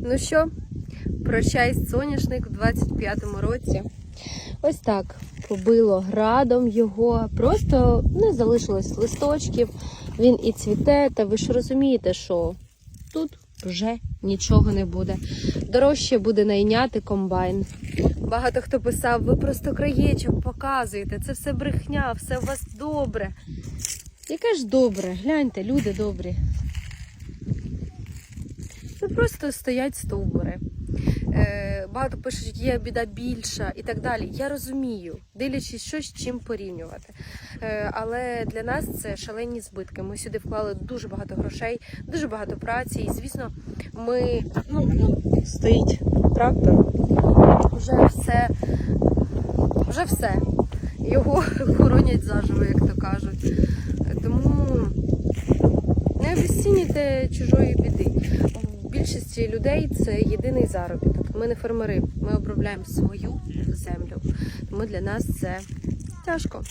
Ну що, прощай соняшник в 25-му році. Ось так побило градом його. Просто не залишилось листочків. Він і цвіте, та ви ж розумієте, що тут вже нічого не буде. Дорожче буде найняти комбайн. Багато хто писав, ви просто краєчок показуєте, це все брехня, все у вас добре. Яке ж добре, гляньте, люди добрі. Просто стоять стовбури. Е, багато пишуть, є біда більша і так далі. Я розумію, дивлячись, що з чим порівнювати. Е, але для нас це шалені збитки. Ми сюди вклали дуже багато грошей, дуже багато праці. І звісно, ми ну, стоїть трактор. Вже все, вже все. Його хоронять заживо, як то кажуть. Тому не обіцінюйте чужої біди. Більшості людей це єдиний заробіток. Ми не фермери, ми обробляємо свою землю. Тому для нас це тяжко.